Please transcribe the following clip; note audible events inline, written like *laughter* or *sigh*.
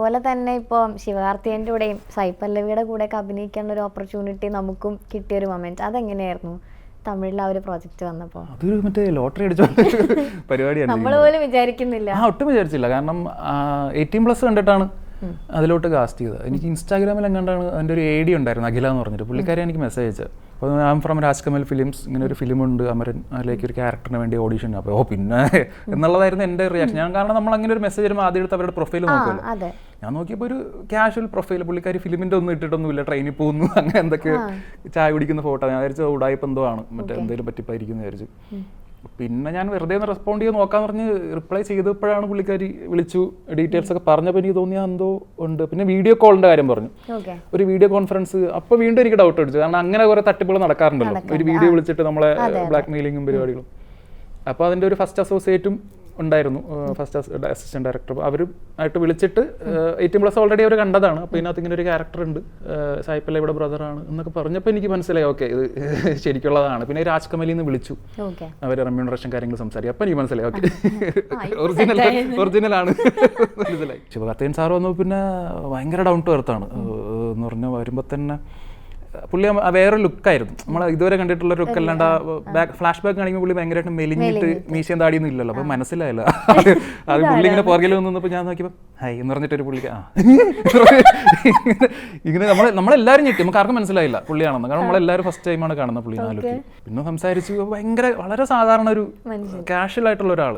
അതുപോലെ തന്നെ ഇപ്പോൾ ശിവകാർത്തികന്റെ കൂടെയും സൈപ്പല്ലവിയുടെ കൂടെയൊക്കെ അഭിനയിക്കാനുള്ള ഒരു ഓപ്പർച്യൂണിറ്റി നമുക്കും കിട്ടിയ ഒരു മൊമെന്റ് അതെങ്ങനെയായിരുന്നു? തമിഴിൽ ആ ഒരു പ്രോജക്റ്റ് വന്നപ്പോൾ. അതൊരു മറ്റേ ലോട്ടറി അടിച്ച പരിപാടിയാണ് നമ്മൾ പോലും വിചാരിക്കുന്നില്ല. ആ ഒട്ടും വിചാരിച്ചില്ല. കാരണം എയ്റ്റീൻ പ്ലസ് കണ്ടിട്ടാണ് അതിലോട്ട് കാസ്റ്റ് ചെയ്തത്. എനിക്ക് ഇൻസ്റ്റാഗ്രാമിൽ എങ്ങാണ്ടാണ് എന്റെ ഒരു എ ഡി ഉണ്ടായിരുന്നു അഖില എന്ന് പറഞ്ഞിട്ട്. പുള്ളിക്കാരി എനിക്ക് മെസ്സേജ് അയച്ചത്. അപ്പോൾ ഞാൻ ഫ്രം രാജ്കമൽ ഫിലിംസ് ഇങ്ങനെ ഒരു ഫിലിം ഉണ്ട് അമരൻ അതിലേക്ക് ഒരു ക്യാരക്ടറിന് വേണ്ടി ഓഡിഷൻ അപ്പോൾ ഓ പിന്നെ എന്നുള്ളതായിരുന്നു എന്റെ റിയാക്ഷൻ ഞാൻ കാരണം നമ്മൾ അങ്ങനെ ഒരു മെസ്സേജ് വരുമ്പോൾ ആദ്യം എടുത്ത് അവരുടെ പ്രൊഫൈൽ നോക്കുമല്ലോ ഞാൻ നോക്കിയപ്പോൾ ഒരു കാഷ്വൽ പ്രൊഫൈൽ പുള്ളിക്കാരി ഫിലിമിന്റെ ഒന്നും ഇട്ടിട്ടൊന്നുമില്ല ട്രെയിനിൽ പോകുന്നു അങ്ങനെ എന്തൊക്കെ ചായ കുടിക്കുന്ന ഫോട്ടോ ഞാൻ വിചാരിച്ചു ഉടായ്പ എന്തോ ആണ് മറ്റേ എന്തെങ്കിലും പറ്റിപ്പായിരിക്കുന്നു വിചാരിച്ചു. പിന്നെ ഞാൻ വെറുതെ ഒന്ന് റെസ്പോണ്ട് ചെയ്ത് നോക്കാന്ന് പറഞ്ഞ് റിപ്ലൈ ചെയ്തപ്പോഴാണ് പുള്ളിക്കാരി വിളിച്ചു ഡീറ്റെയിൽസ് ഒക്കെ പറഞ്ഞപ്പോൾ എനിക്ക് തോന്നിയാൽ എന്തോ ഉണ്ട്. പിന്നെ വീഡിയോ കോളിന്റെ കാര്യം പറഞ്ഞു. ഒരു വീഡിയോ കോൺഫറൻസ് അപ്പോൾ വീണ്ടും എനിക്ക് ഡൗട്ട് അടിച്ചു. കാരണം അങ്ങനെ കുറെ തട്ടിപ്പുകൾ നടക്കാറുണ്ടല്ലോ. ഒരു വീഡിയോ വിളിച്ചിട്ട് നമ്മളെ ബ്ലാക്ക് മെയിലിങ്ങും പരിപാടികളും. അപ്പോൾ അതിന്റെ ഒരു ഫസ്റ്റ് അസോസിയേറ്റും ഉണ്ടായിരുന്നു ഫസ്റ്റ് അസിസ്റ്റന്റ് ഡയറക്ടർ അവരും ആയിട്ട് വിളിച്ചിട്ട് എയ്റ്റീൻ പ്ലസ് ഓൾറെഡി അവർ കണ്ടതാണ്. അപ്പോൾ ഇതിനകത്ത് ഇങ്ങനെ ഒരു ക്യാരക്ടർ ഉണ്ട് സായിപ്പല്ല ഇവിടെ ബ്രദറാണ് എന്നൊക്കെ പറഞ്ഞപ്പോൾ എനിക്ക് മനസ്സിലായി ഓക്കെ ഇത് *laughs* ശരിക്കുള്ളതാണ്. പിന്നെ രാജ് കമലിൽ നിന്ന് വിളിച്ചു. ഓക്കെ. അവർ റെമ്യൂണറേഷൻ കാര്യങ്ങൾ സംസാരിക്കും അപ്പം എനിക്ക് മനസ്സിലായി ഓക്കെ. ഒറിജിനൽ. ഒറിജിനൽ ആണ്. *laughs* മനസ്സിലായി. ശിവകാർത്തികൻ സാർ വന്നു പിന്നെ ഭയങ്കര ഡൗൺ ടു എർത്താണ് എന്ന് പറഞ്ഞാൽ വരുമ്പോൾ തന്നെ പുള്ളി വേറെ ലുക്കായിരുന്നു. നമ്മൾ ഇതുവരെ കണ്ടിട്ടുള്ള ലുക്ക് അല്ലാണ്ട് ബാക്ക് ഫ്ലാഷ് ബാക്ക് കാണിക്കുമ്പോൾ പുള്ളി ഭയങ്കരമായിട്ട് മെലിഞ്ഞിട്ട് മീശയും താടിയൊന്നും ഇല്ലല്ലോ. അപ്പം മനസ്സിലായല്ലോ. *laughs* അത് പുള്ളി ഇങ്ങനെ പുറകിൽ നിന്നപ്പോൾ ഞാൻ നോക്കിയപ്പോൾ ഹൈ എന്ന് പറഞ്ഞിട്ടൊരു പുള്ളിക്ക് ആ. *laughs* ഇങ്ങനെ നമ്മൾ നമ്മളെല്ലാവരും ഞെട്ടി. നമുക്ക് ആർക്കും മനസ്സിലായില്ല പുള്ളിയാണെന്ന്. കാരണം നമ്മളെല്ലാവരും ഫസ്റ്റ് ടൈമാണ് കാണുന്നത് പുള്ളി ആ ലുക്കിൽ. പിന്നെ സംസാരിച്ചു ഭയങ്കര വളരെ സാധാരണ ഒരു കാഷ്വൽ ആയിട്ടുള്ള ഒരാൾ